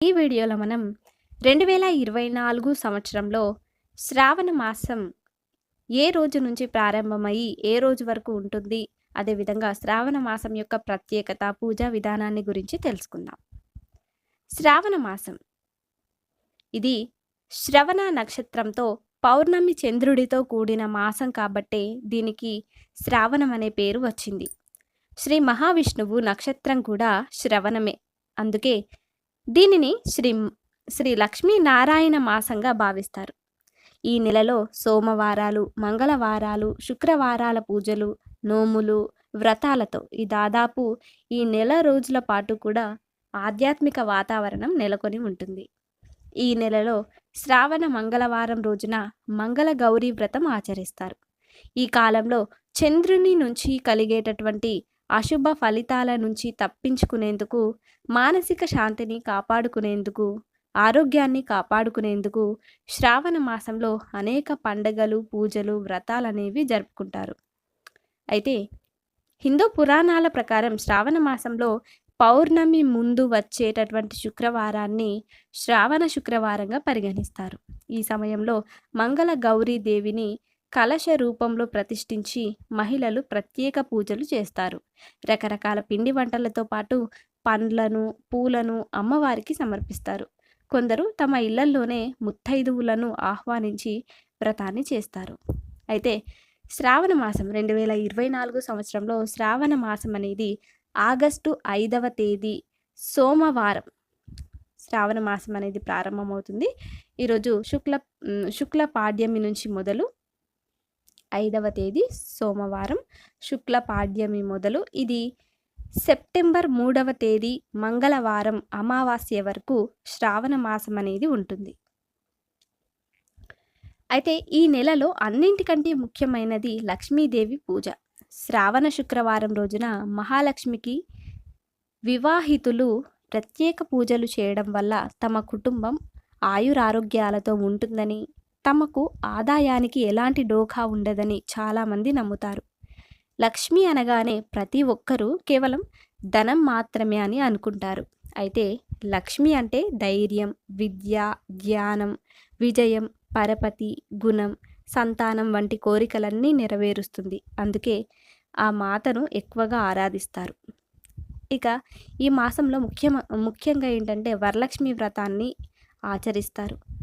ఈ వీడియోలో మనం రెండు వేల ఇరవై నాలుగు సంవత్సరంలో శ్రావణ మాసం ఏ రోజు నుంచి ప్రారంభమయ్యి ఏ రోజు వరకు ఉంటుంది? అదేవిధంగా శ్రావణ మాసం యొక్క ప్రత్యేకత పూజా విధానాన్ని గురించి తెలుసుకుందాం. శ్రావణ మాసం. ఇది శ్రవణ నక్షత్రంతో పౌర్ణమి చంద్రుడితో కూడిన మాసం కాబట్టే దీనికి శ్రావణం అనే పేరు వచ్చింది. శ్రీ మహావిష్ణువు నక్షత్రం కూడా శ్రవణమే. అందుకే దీనిని శ్రీ శ్రీ లక్ష్మీనారాయణ మాసంగా భావిస్తారు. ఈ నెలలో సోమవారాలు మంగళవారాలు శుక్రవారాల పూజలు నోములు వ్రతాలతో ఈ దాదాపు ఈ నెల రోజుల పాటు కూడా ఆధ్యాత్మిక వాతావరణం నెలకొని ఉంటుంది. ఈ నెలలో శ్రావణ మంగళవారం రోజున మంగళ గౌరీ వ్రతం ఆచరిస్తారు. ఈ కాలంలో చంద్రుని నుంచి కలిగేటటువంటి అశుభ ఫలితాల నుంచి తప్పించుకునేందుకు మానసిక శాంతిని కాపాడుకునేందుకు ఆరోగ్యాన్ని కాపాడుకునేందుకు శ్రావణ మాసంలో అనేక పండగలు పూజలు వ్రతాలు అనేవి జరుపుకుంటారు. అయితే హిందూ పురాణాల ప్రకారం శ్రావణ మాసంలో పౌర్ణమి ముందు వచ్చేటటువంటి శుక్రవారాన్ని శ్రావణ శుక్రవారంగా పరిగణిస్తారు. ఈ సమయంలో మంగళ గౌరీ దేవిని కలశ రూపంలో ప్రతిష్ఠించి మహిళలు ప్రత్యేక పూజలు చేస్తారు. రకరకాల పిండి వంటలతో పాటు పండ్లను పూలను అమ్మవారికి సమర్పిస్తారు. కొందరు తమ ఇళ్ళల్లోనే ముత్తైదువులను ఆహ్వానించి వ్రతాన్ని చేస్తారు. అయితే శ్రావణ మాసం రెండు వేల ఇరవై నాలుగు సంవత్సరంలో శ్రావణ మాసం అనేది ఆగస్టు ఐదవ తేదీ సోమవారం. శ్రావణ మాసం అనేది ప్రారంభమవుతుంది. ఈరోజు శుక్ల శుక్ల పాడ్యమి నుంచి మొదలు ఐదవ తేదీ సోమవారం శుక్ల పాడ్యమి మొదలు. ఇది సెప్టెంబర్ మూడవ తేదీ మంగళవారం అమావాస్య వరకు శ్రావణ మాసం అనేది ఉంటుంది. అయితే ఈ నెలలో అన్నింటికంటే ముఖ్యమైనది లక్ష్మీదేవి పూజ. శ్రావణ శుక్రవారం రోజున మహాలక్ష్మికి వివాహితులు ప్రత్యేక పూజలు చేయడం వల్ల తమ కుటుంబం ఆయురారోగ్యాలతో ఉంటుందని తమకు ఆదాయానికి ఎలాంటి డోకా ఉండదని చాలామంది నమ్ముతారు. లక్ష్మి అనగానే ప్రతి ఒక్కరూ కేవలం ధనం మాత్రమే అని అనుకుంటారు. అయితే లక్ష్మి అంటే ధైర్యం విద్య జ్ఞానం విజయం పరపతి గుణం సంతానం వంటి కోరికలన్నీ నెరవేరుస్తుంది. అందుకే ఆ మాతను ఎక్కువగా ఆరాధిస్తారు. ఇక ఈ మాసంలో ముఖ్య ముఖ్యంగా ఏంటంటే వరలక్ష్మి వ్రతాన్ని ఆచరిస్తారు.